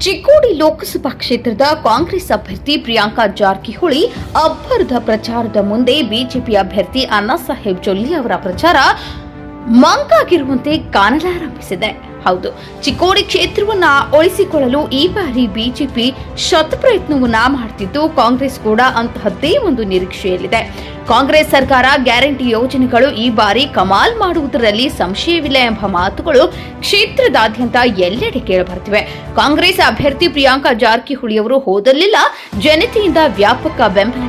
ಚಿಕ್ಕೋಡಿ ಲೋಕಸಭಾ ಕ್ಷೇತ್ರದ ಕಾಂಗ್ರೆಸ್ ಅಭ್ಯರ್ಥಿ ಪ್ರಿಯಾಂಕಾ ಜಾರಕಿಹೊಳಿ ಅಬ್ಬರದ ಪ್ರಚಾರದ ಮುಂದೆ ಬಿಜೆಪಿ ಅಭ್ಯರ್ಥಿ ಅಣ್ಣಾಸಾಹೇಬ್ ಸಾಹೇಬ್ ಜೊಲ್ಲಿ ಅವರ ಪ್ರಚಾರ ಮಂಕಾಗಿರುವಂತೆ ಕಾಣಲಾರಂಭಿಸಿದೆ ಹೌದು, ಚಿಕ್ಕೋಡಿ ಕ್ಷೇತ್ರವನ್ನ ಉಳಿಸಿಕೊಳ್ಳಲು ಈ ಬಾರಿ ಬಿಜೆಪಿ ಶತಪ್ರಯತ್ನವನ್ನ ಮಾಡ್ತಿದ್ದು ಕಾಂಗ್ರೆಸ್ ಕೂಡ ಅಂತಹದ್ದೇ ಒಂದು ನಿರೀಕ್ಷೆಯಲ್ಲಿದೆ. ಕಾಂಗ್ರೆಸ್ ಸರ್ಕಾರ ಗ್ಯಾರಂಟಿ ಯೋಜನೆಗಳು ಈ ಬಾರಿ ಕಮಾಲ್ ಮಾಡುವುದರಲ್ಲಿ ಸಂಶಯವಿಲ್ಲ ಎಂಬ ಮಾತುಗಳು ಕ್ಷೇತ್ರದಾದ್ಯಂತ ಎಲ್ಲೆಡೆ ಕೇಳಬರುತ್ತಿವೆ. ಕಾಂಗ್ರೆಸ್ ಅಭ್ಯರ್ಥಿ ಪ್ರಿಯಾಂಕಾ ಜಾರಕಿಹೊಳಿ ಅವರು ಹೋದಲ್ಲೆಲ್ಲ, ಜನತೆಯಿಂದ ವ್ಯಾಪಕ ಬೆಂಬಲ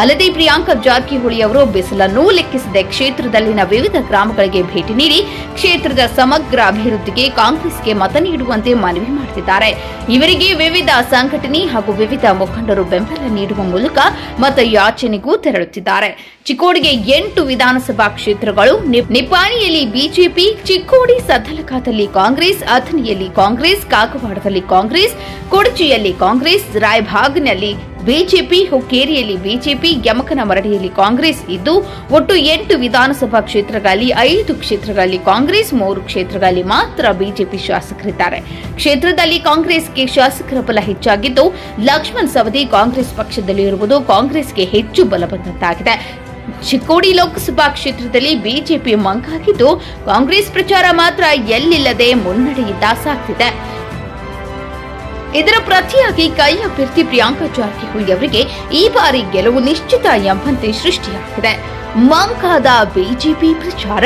ಅಲ್ಲದೆ ಪ್ರಿಯಾಂಕಾ ಜಾರಕಿಹೊಳಿ ಅವರು ಬಿಸಿಲನ್ನು ಲೆಕ್ಕಿಸದೆ ಕ್ಷೇತ್ರದಲ್ಲಿನ ವಿವಿಧ ಗ್ರಾಮಗಳಿಗೆ ಭೇಟಿ ನೀಡಿ ಕ್ಷೇತ್ರದ ಸಮಗ್ರ ಅಭಿವೃದ್ಧಿಗೆ ಕಾಂಗ್ರೆಸ್ಗೆ ಮತ ನೀಡುವಂತೆ ಮನವಿ ಮಾಡುತ್ತಿದ್ದಾರೆ ಇವರಿಗೆ ವಿವಿಧ ಸಂಘಟನೆ ಹಾಗೂ ವಿವಿಧ ಮುಖಂಡರು ಬೆಂಬಲ ನೀಡುವ ಮೂಲಕ ಮತ ಯಾಚನೆಗೂ ತೆರಳುತ್ತಿದ್ದಾರೆ. ಚಿಕ್ಕೋಡಿಗೆ ಎಂಟು ವಿಧಾನಸಭಾ ಕ್ಷೇತ್ರಗಳು ನಿಪ್ಪಾಣಿಯಲ್ಲಿ ಬಿಜೆಪಿ, ಚಿಕ್ಕೋಡಿ ಸದ್ದಲಕಾದಲ್ಲಿ ಕಾಂಗ್ರೆಸ್, ಅಥಣಿಯಲ್ಲಿ ಕಾಂಗ್ರೆಸ್ ಕಾಕವಾಡದಲ್ಲಿ ಕಾಂಗ್ರೆಸ್, ಕೊಡಚಿಯಲ್ಲಿ ಕಾಂಗ್ರೆಸ್, ರಾಯಭಾಗ್ನಲ್ಲಿ ಬಿಜೆಪಿ ಹುಕ್ಕೇರಿಯಲ್ಲಿ ಬಿಜೆಪಿ ಯಮಕನ ಮರಡಿಯಲ್ಲಿ ಕಾಂಗ್ರೆಸ್ ಇದ್ದು ಒಟ್ಟು ಎಂಟು ವಿಧಾನಸಭಾ ಕ್ಷೇತ್ರಗಳಲ್ಲಿ ಐದು ಕ್ಷೇತ್ರಗಳಲ್ಲಿ ಕಾಂಗ್ರೆಸ್, ಮೂರು ಕ್ಷೇತ್ರಗಳಲ್ಲಿ ಮಾತ್ರ ಬಿಜೆಪಿ ಶಾಸಕರಿದ್ದಾರೆ. ಕ್ಷೇತ್ರದಲ್ಲಿ ಕಾಂಗ್ರೆಸ್ಗೆ ಶಾಸಕರ ಬಲ ಹೆಚ್ಚಾಗಿದ್ದು ಲಕ್ಷ್ಮಣ್ ಸವದಿ ಕಾಂಗ್ರೆಸ್ ಪಕ್ಷದಲ್ಲಿ ಇರುವುದು ಕಾಂಗ್ರೆಸ್ಗೆ ಹೆಚ್ಚು ಬಲ ಬಂದಂತಾಗಿದೆ ಚಿಕ್ಕೋಡಿ ಲೋಕಸಭಾ ಕ್ಷೇತ್ರದಲ್ಲಿ ಬಿಜೆಪಿ ಮಂಕಾಗಿದ್ದು ಕಾಂಗ್ರೆಸ್ ಪ್ರಚಾರ ಮಾತ್ರ ಎಲ್ಲಿಲ್ಲದೆ ಮುನ್ನಡೆಯಿಂದ ಸಾಗ್ತಿದೆ. ಇದರ ಪ್ರತಿಯಾಗಿ ಕೈ ಅಭ್ಯರ್ಥಿ ಪ್ರಿಯಾಂಕಾ ಜಾರಕಿಹೊಳಿ ಅವರಿಗೆ ಈ ಬಾರಿ ಗೆಲುವು ನಿಶ್ಚಿತ ಎಂಬಂತೆ ಸೃಷ್ಟಿಯಾಗಿದೆ ಮಂಕಾದ ಬಿಜೆಪಿ ಪ್ರಚಾರ.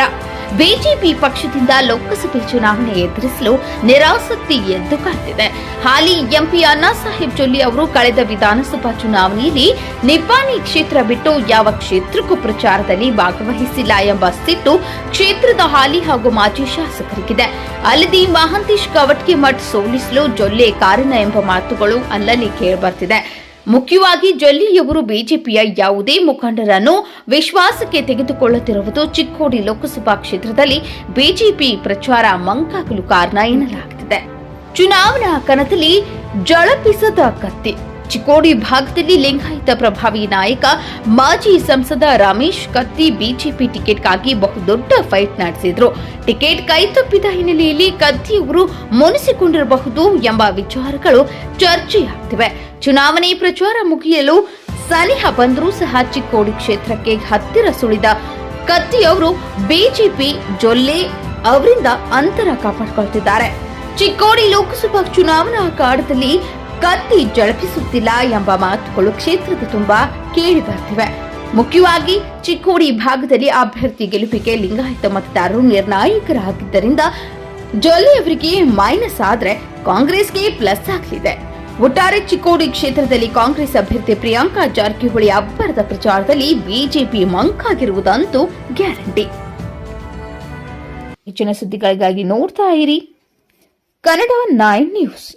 ಬಿಜೆಪಿ ಪಕ್ಷದಿಂದ ಲೋಕಸಭೆ ಚುನಾವಣೆ ಎದುರಿಸಲು ನಿರಾಸಕ್ತಿ ಎದ್ದು ಕಾಣ್ತಿದೆ. ಹಾಲಿ ಎಂಪಿ ಅಣ್ಣಾ ಸಾಹೇಬ್ ಜೊಲ್ಲಿ ಅವರು ಕಳೆದ ವಿಧಾನಸಭಾ ಚುನಾವಣೆಯಲ್ಲಿ ನಿಪ್ಪಾಣಿ ಕ್ಷೇತ್ರ ಬಿಟ್ಟು ಯಾವ ಕ್ಷೇತ್ರಕ್ಕೂ ಪ್ರಚಾರದಲ್ಲಿ ಭಾಗವಹಿಸಿಲ್ಲ ಎಂಬ ಸಿಟ್ಟು ಕ್ಷೇತ್ರದ ಹಾಲಿ ಹಾಗೂ ಮಾಜಿ ಶಾಸಕರಿಗಿದೆ. ಅಲ್ಲದೆ ಮಹಾಂತೇಶ್ ಕವಟ್ಗೆ ಮಠ್ ಸೋಲಿಸಲು ಜೊಲ್ಲೆ ಕಾರಣ ಎಂಬ ಮಾತುಗಳು ಅಲ್ಲಲ್ಲಿ ಕೇಳಿಬರ್ತಿದೆ ಮುಖ್ಯವಾಗಿ ಜೊಲ್ಲಿಯವರು ಬಿಜೆಪಿಯ ಯಾವುದೇ ಮುಖಂಡರನ್ನು ವಿಶ್ವಾಸಕ್ಕೆ ತೆಗೆದುಕೊಳ್ಳುತ್ತಿರುವುದು ಚಿಕ್ಕೋಡಿ ಲೋಕಸಭಾ ಕ್ಷೇತ್ರದಲ್ಲಿ ಬಿಜೆಪಿ ಪ್ರಚಾರ ಮಂಕಾಗಲು ಕಾರಣ ಎನ್ನಲಾಗುತ್ತಿದೆ. ಚುನಾವಣಾ ಕಣದಲ್ಲಿ ಜಳಪಿಸದ ಕತ್ತಿ. ಚಿಕ್ಕೋಡಿ ಭಾಗದಲ್ಲಿ ಲಿಂಗಾಯತ ಪ್ರಭಾವಿ ನಾಯಕ, ಮಾಜಿ ಸಂಸದ ರಮೇಶ್ ಕತ್ತಿ ಬಿಜೆಪಿ ಟಿಕೆಟ್ಗಾಗಿ ಬಹುದೊಡ್ಡ ಫೈಟ್ ನಡೆಸಿದ್ರು. ಟಿಕೆಟ್ ಕೈತಪ್ಪಿದ ಹಿನ್ನೆಲೆಯಲ್ಲಿ ಕತ್ತಿ ಅವರು ಮುನಿಸಿಕೊಂಡಿರಬಹುದು ಎಂಬ ವಿಚಾರಗಳು ಚರ್ಚೆಯಾಗ್ತಿವೆ. ಚುನಾವಣೆ ಪ್ರಚಾರ ಮುಗಿಯಲು ಸನಿಹ ಬಂದರೂ ಸಹ ಚಿಕ್ಕೋಡಿ ಕ್ಷೇತ್ರಕ್ಕೆ ಹತ್ತಿರ ಸುಳಿದ ಕತ್ತಿಯವರು ಬಿಜೆಪಿ ಜೊಲ್ಲೆ ಅವರಿಂದ ಅಂತರ ಕಾಪಾಡಿಕೊಳ್ತಿದ್ದಾರೆ. ಚಿಕ್ಕೋಡಿ ಲೋಕಸಭಾ ಚುನಾವಣಾ ಅಖಾಡದಲ್ಲಿ ಕತ್ತಿ ಜಳಪಿಸುತ್ತಿಲ್ಲ ಎಂಬ ಮಾತುಗಳು ಕ್ಷೇತ್ರದ ತುಂಬಾ ಕೇಳಿ ಬರ್ತಿವೆ ಮುಖ್ಯವಾಗಿ ಚಿಕ್ಕೋಡಿ ಭಾಗದಲ್ಲಿ ಅಭ್ಯರ್ಥಿ ಗೆಲುವಿಗೆ ಲಿಂಗಾಯತ ಮತದಾರರು ನಿರ್ಣಾಯಕರಾಗಿದ್ದರಿಂದ ಜೊಲ್ಲೆ ಅವರಿಗೆ ಮೈನಸ್ ಆದ್ರೆ ಕಾಂಗ್ರೆಸ್ಗೆ ಪ್ಲಸ್ ಆಗಲಿದೆ. ಒಟ್ಟಾರೆ ಚಿಕ್ಕೋಡಿ ಕ್ಷೇತ್ರದಲ್ಲಿ ಕಾಂಗ್ರೆಸ್ ಅಭ್ಯರ್ಥಿ ಪ್ರಿಯಾಂಕಾ ಜಾರಕಿಹೊಳಿ ಅಬ್ಬರದ ಪ್ರಚಾರದಲ್ಲಿ ಬಿಜೆಪಿ ಮಂಕಾಗಿರುವುದಂತೂ ಗ್ಯಾರಂಟಿ. ಹೆಚ್ಚಿನ ಸುದ್ದಿಗಳಿಗಾಗಿ ನೋಡ್ತಾ ಇರಿ. Kannada nine news.